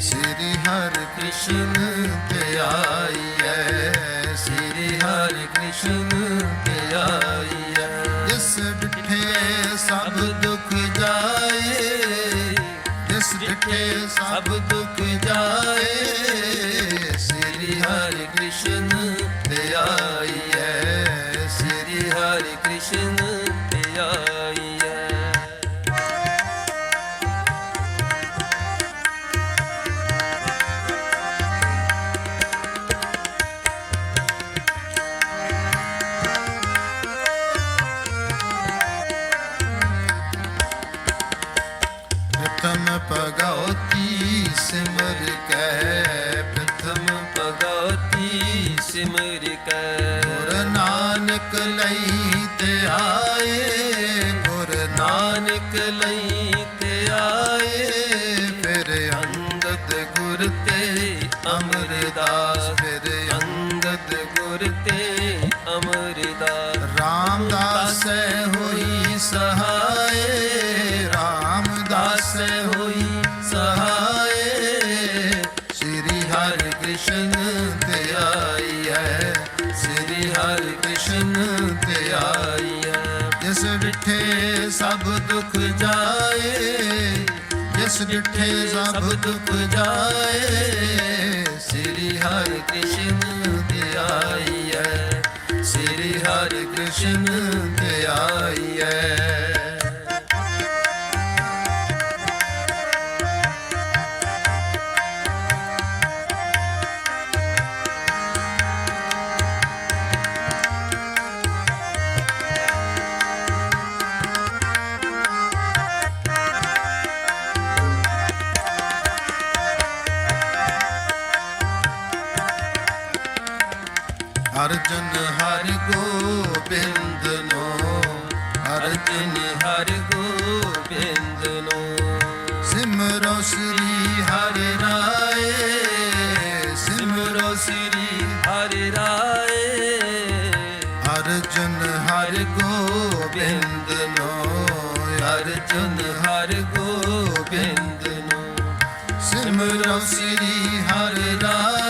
ਸ੍ਰੀ ਹਰਿ ਕ੍ਰਿਸ਼ਨ ਤੇ ਆਈ ਆਈਐ ਸ੍ਰੀ ਹਰਿ ਕ੍ਰਿਸ਼ਨ ਤੇ ਆਈਐ ਜਿਸ ਡਿਠੇ ਸਭ ਦੁੱਖ ਜਾਏ, ਜਿਸ ਡਿਠੇ ਸਭ ਦੁੱਖ ਜਾਏ, ਸ੍ਰੀ ਹਰਿ ਕ੍ਰਿਸ਼ਨ ਤੇ ਆਈ ਆਈਐ ਸ੍ਰੀ ਹਰਿ ਕ੍ਰਿਸ਼ਨ ਭਗਉਤੀ ਸਿਮਰ ਕੈ ਪ੍ਰਥਮ ਭਗਤੀ ਸਿਮਰ ਕੈ ਗੁਰ ਨਾਨਕ ਲਈ ਤੇ ਆਏ ਗੁਰ ਨਾਨਕ ਲਈ ਤੇ ਆਏ ਫਿਰ ਅੰਗਦ ਗੁਰ ਤੇ ਅਮਰਦਾਸ ਫਿਰ ਅੰਗਦ ਗੁਰ ਤੇ ਅਮਰਦਾਸ। ਰਾਮਦਾਸ ਹੋਈ ਸਹਾਏ ਜਿਸ ਡਿਠੇ ਸਭ ਦੁੱਖ ਜਾਏ, ਜਿਸ ਡਿਠੇ ਸਭ ਦੁੱਖ ਜਾਏ, ਸ੍ਰੀ ਹਰਿ ਕ੍ਰਿਸ਼ਨ ਤੇ ਸ੍ਰੀ ਹਰਿ ਕ੍ਰਿਸ਼ਨ ਤੇ ਅਰਜਨ ਹਰ ਗੋਬਿੰਦ ਨੋ ਅਰਜਨ ਅਰਜਨ ਹਰ ਗੋਬਿੰਦ ਨੂੰ। ਸਿਮਰੋ ਸ੍ਰੀ ਹਰਿ ਰਾਏ, ਸਿਮਰੋ ਸ੍ਰੀ ਹਰਿ ਰਾਏ। ਅਰਜਨ ਹਰ ਗੋਬਿੰਦ ਨੋ ਅਰਜਨ ਹਰ ਗੋਬਿੰਦ ਨੂੰ। ਸਿਮਰੋ ਸ੍ਰੀ ਹਰਿ ਰਾਏ।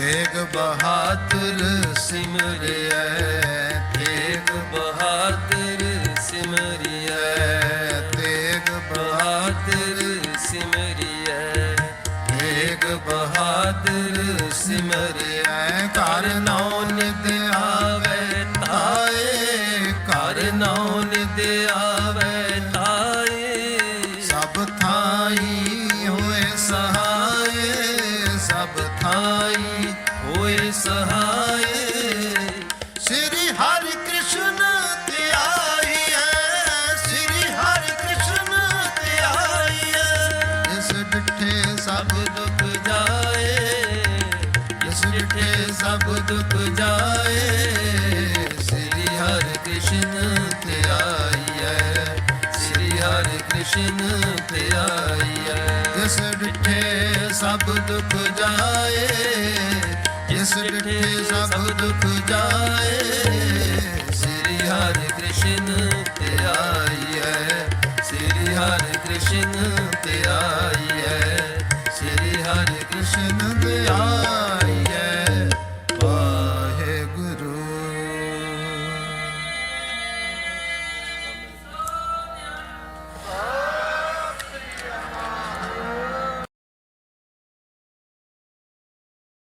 ਤੇਗ ਬਹਾਦਰ ਸਿਮਰਿਐ, ਤੇਗ ਬਹਾਦਰ ਸਿਮਰਿਐ, ਤੇਗ ਬਹਾਦਰ ਸਿਮਰਿਐ, ਤੇਗ ਬਹਾਦਰ ਸਿਮਰਿਐ। ਕਰ ਨੌ ਨਿਦ ਆਵੇ ਤਾਏ ਕਰ ਨੌ ਨਿਦ ਆਵੇ ਸਭ ਦੁੱਖ ਜਾਏ ਇਸ ਡਿਠੇ ਸਭ ਦੁੱਖ ਜਾਏ, ਸ੍ਰੀ ਹਰਿ ਕ੍ਰਿਸ਼ਨ ਤੇ ਆਈਐ, ਸ੍ਰੀ ਹਰਿ ਕ੍ਰਿਸ਼ਨ ਤੇ ਆਈਐ। ਜਿਸ ਡਿਠੇ ਸਭ ਦੁੱਖ ਜਾਏ, ਜਿਸ ਡਿਠੇ ਸਭ ਦੁੱਖ ਜਾਏ, ਸ੍ਰੀ ਹਰਿ ਕ੍ਰਿਸ਼ਨ ਤੇ ਆਈਐ, ਸ੍ਰੀ ਹਰਿ ਕ੍ਰਿਸ਼ਨ